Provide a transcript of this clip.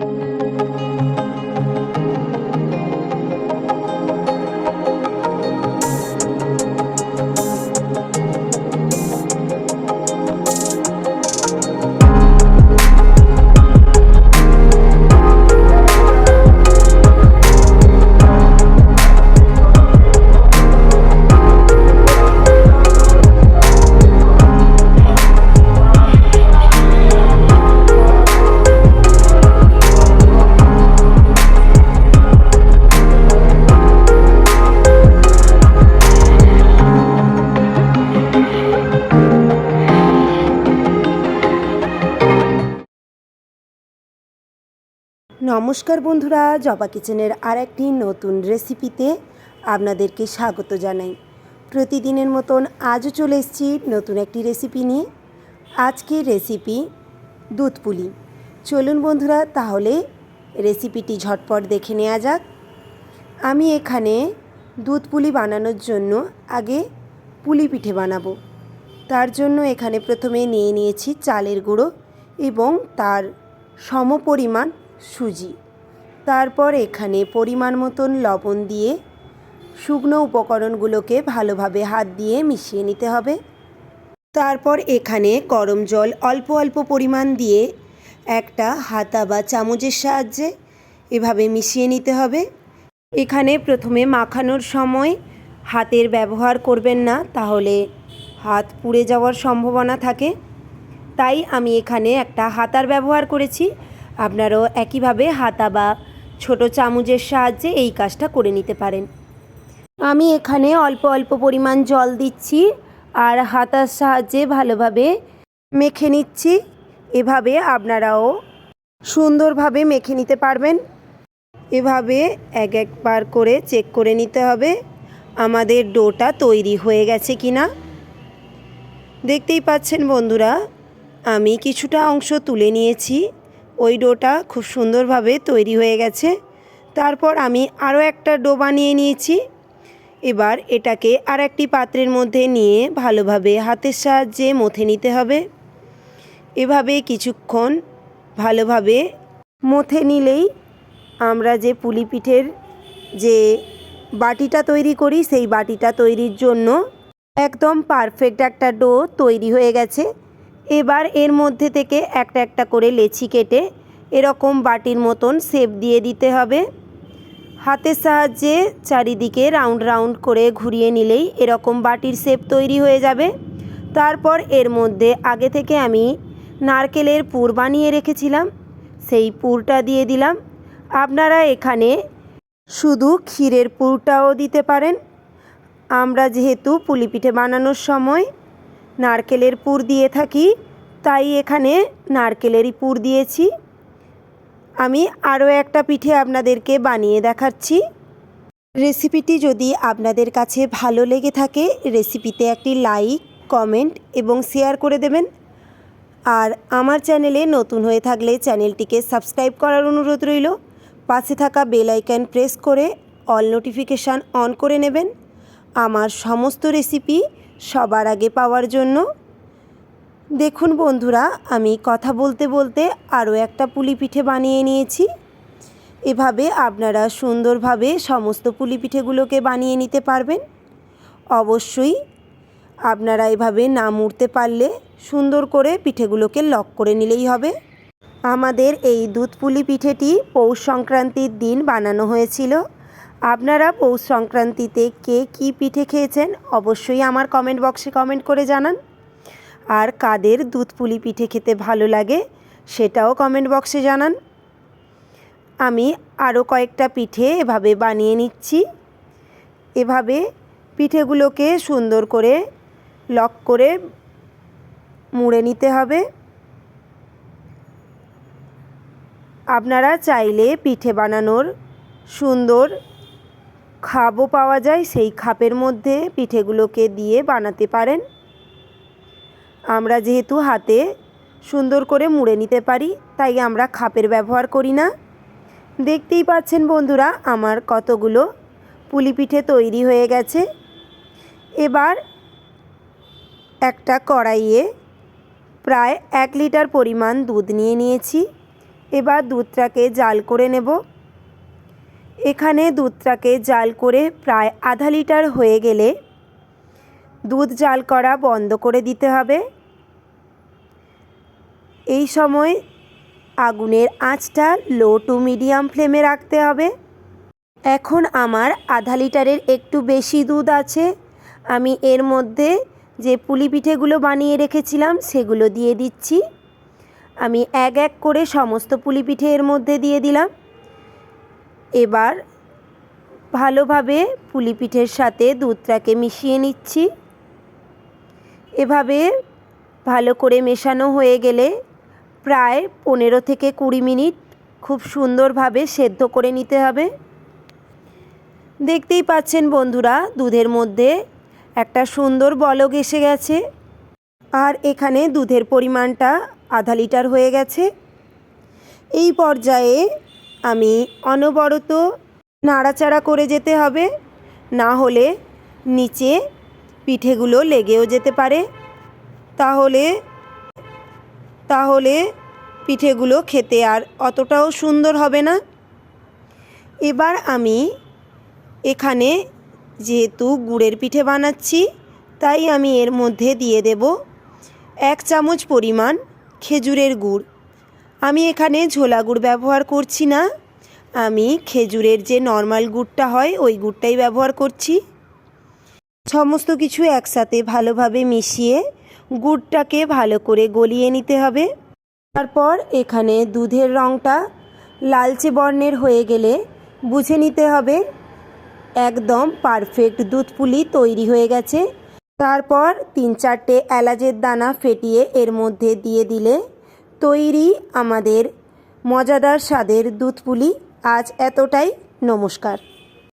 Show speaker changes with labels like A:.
A: Thank you. নমস্কার বন্ধুরা, জবা কিচেনের আর একটি নতুন রেসিপিতে আপনাদেরকে স্বাগত জানাই। প্রতিদিনের মতন আজও চলে এসেছি নতুন একটি রেসিপি নিয়ে। আজকের রেসিপি দুধ পুলি। চলুন বন্ধুরা, তাহলে রেসিপিটি ঝটপট দেখে নেওয়া যাক। আমি এখানে দুধ পুলি বানানোর জন্য আগে পুলি পিঠে বানাবো। তার জন্য এখানে প্রথমে নিয়ে নিয়েছি চালের গুঁড়ো এবং তার সমপরিমাণ সুজি। তারপর এখানে পরিমাণ মতন লবণ দিয়ে শুকনো উপকরণগুলোকে ভালোভাবে হাত দিয়ে মিশিয়ে নিতে হবে। তারপর এখানে গরম জল অল্প অল্প পরিমাণ দিয়ে একটা হাতা বা চামচের সাহায্যে এভাবে মিশিয়ে নিতে হবে। এখানে প্রথমে মাখানোর সময় হাতের ব্যবহার করবেন না, তাহলে হাত পুড়ে যাওয়ার সম্ভাবনা থাকে। তাই আমি এখানে একটা হাতার ব্যবহার করেছি। আপনারাও একইভাবে হাতা বা ছোট চামচের সাহায্যে এই কাজটা করে নিতে পারেন। আমি এখানে অল্প অল্প পরিমাণ জল দিচ্ছি আর হাতার সাহায্যে ভালোভাবে মেখে নিচ্ছি। এভাবে আপনারাও সুন্দরভাবে মেখে নিতে পারবেন। এভাবে এক একবার করে চেক করে নিতে হবে, আমাদের ডোটা তৈরি হয়ে গেছে কি না দেখতেই পাচ্ছেন বন্ধুরা, আমি কিছুটা অংশ তুলে নিয়েছি। ওই ডোটা খুব সুন্দরভাবে তৈরি হয়ে গেছে। তারপর আমি আরও একটা ডো বানিয়ে নিয়েছি। এবার এটাকে আর একটি পাত্রের মধ্যে নিয়ে ভালোভাবে হাতের সাহায্যে মথে নিতে হবে। এভাবে কিছুক্ষণ ভালোভাবে মথে নিলেই আমরা যে পুলি পিঠের যে বাটিটা তৈরি করি, সেই বাটিটা তৈরির জন্য একদম পারফেক্ট একটা ডো তৈরি হয়ে গেছে। এবার এর মধ্যে থেকে একটা একটা করে লেচি কেটে এরকম বাটির মতন শেপ দিয়ে দিতে হবে। হাতের সাহায্যে চারিদিকে রাউন্ড রাউন্ড করে ঘুরিয়ে নিলেই এরকম বাটির শেপ তৈরি হয়ে যাবে। তারপর এর মধ্যে আগে থেকে আমি নারকেলের পুর বানিয়ে রেখেছিলাম, সেই পুরটা দিয়ে দিলাম। আপনারা এখানে শুধু ক্ষীরের পুরটাও দিতে পারেন। আমরা যেহেতু পুলি পিঠে বানানোর সময় নারকেলের পুর দিয়ে থাকি, তাই এখানে নারকেলেরই পুর দিয়েছি। আমি আরও একটা পিঠে আপনাদেরকে বানিয়ে দেখাচ্ছি। রেসিপিটি যদি আপনাদের কাছে ভালো লেগে থাকে, রেসিপিতে একটি লাইক, কমেন্ট এবং শেয়ার করে দেবেন। আর আমার চ্যানেলে নতুন হয়ে থাকলে চ্যানেলটিকে সাবস্ক্রাইব করার অনুরোধ রইল। পাশে থাকা বেল আইকন প্রেস করে অল নোটিফিকেশান অন করে নেবেন। আমার সমস্ত রেসিপি সবার আগে পাওয়ার জন্য। দেখুন বন্ধুরা, আমি কথা বলতে বলতে আরও একটা পুলি পিঠে বানিয়ে নিয়েছি। এভাবে আপনারা সুন্দরভাবে সমস্ত পুলি পিঠেগুলোকে বানিয়ে নিতে পারবেন। অবশ্যই আপনারা এভাবে না মুড়তে পারলে সুন্দর করে পিঠেগুলোকে লক করে নিলেই হবে। আমাদের এই দুধ পুলি পিঠেটি পৌষ সংক্রান্তির দিন বানানো হয়েছিল। আপনারা পৌষ সংক্রান্তিতে কে কী পিঠে খেয়েছেন অবশ্যই আমার কমেন্ট বক্সে কমেন্ট করে জানান। আর কাদের দুধ পুলি পিঠে খেতে ভালো লাগে সেটাও কমেন্ট বক্সে জানান। আমি আরও কয়েকটা পিঠে এভাবে বানিয়ে নিচ্ছি। এভাবে পিঠেগুলোকে সুন্দর করে লক করে মুড়ে নিতে হবে। আপনারা চাইলে পিঠে বানানোর সুন্দর খাপও পাওয়া যায়, সেই খাপের মধ্যে পিঠেগুলোকে দিয়ে বানাতে পারেন। আমরা যেহেতু হাতে সুন্দর করে মুড়ে নিতে পারি, তাই আমরা খাপের ব্যবহার করি না। দেখতেই পাচ্ছেন বন্ধুরা, আমার কতগুলো পুলি পিঠে তৈরি হয়ে গেছে। এবার একটা কড়াইয়ে প্রায় এক লিটার পরিমাণ দুধ নিয়ে নিয়েছি। এবার দুধটাকে জাল করে নেব। এখানে দুধটাকে জাল করে প্রায় আধা লিটার হয়ে গেলে দুধ জাল করা বন্ধ করে দিতে হবে। এই সময় আগুনের আঁচটা লো টু মিডিয়াম ফ্লেমে রাখতে হবে। এখন আমার আধা লিটারের একটু বেশি দুধ আছে। আমি এর মধ্যে যে পুলি পিঠেগুলো বানিয়ে রেখেছিলাম সেগুলো দিয়ে দিচ্ছি। আমি এক এক করে সমস্ত পুলি পিঠে এর মধ্যে দিয়ে দিলাম। এবার ভালোভাবে পুলি পিঠের সাথে দুধটাকে মিশিয়ে নিচ্ছি। এভাবে ভালো করে মেশানো হয়ে গেলে প্রায় পনেরো থেকে কুড়ি মিনিট খুব সুন্দরভাবে সেদ্ধ করে নিতে হবে। দেখতেই পাচ্ছেন বন্ধুরা, দুধের মধ্যে একটা সুন্দর বলক এসে গেছে। আর এখানে দুধের পরিমাণটা আধা লিটার হয়ে গেছে। এই পর্যায়ে আমি অনবরত নাড়াচাড়া করে যেতে হবে। না হলে নিচে পিঠেগুলো লেগেও যেতে পারে। তাহলে তাহলে পিঠেগুলো খেতে আর অতটাও সুন্দর হবে না। এবার আমি এখানে যেহেতু গুড়ের পিঠে বানাচ্ছি, তাই আমি এর মধ্যে দিয়ে দেব এক চামচ পরিমাণ খেজুরের গুড়। আমি এখানে ঝোলা গুড় ব্যবহার করছি না। আমি খেজুরের যে নর্মাল গুড়টা হয়, ওই গুড়টাই ব্যবহার করছি। সমস্ত কিছু একসাথে ভালোভাবে মিশিয়ে গুড়টাকে ভালো করে গলিয়ে নিতে হবে। তারপর এখানে দুধের রঙটা লালচে বর্ণের হয়ে গেলে বুঝে নিতে হবে। একদম পারফেক্ট দুধ পুলি তৈরি হয়ে গেছে। তারপর তিন চারটে এলাচের দানা ফেটিয়ে এর মধ্যে দিয়ে দিলে তৈরি আমাদের মজাদার স্বাদের দুধপুলি আজ এতটাই। নমস্কার।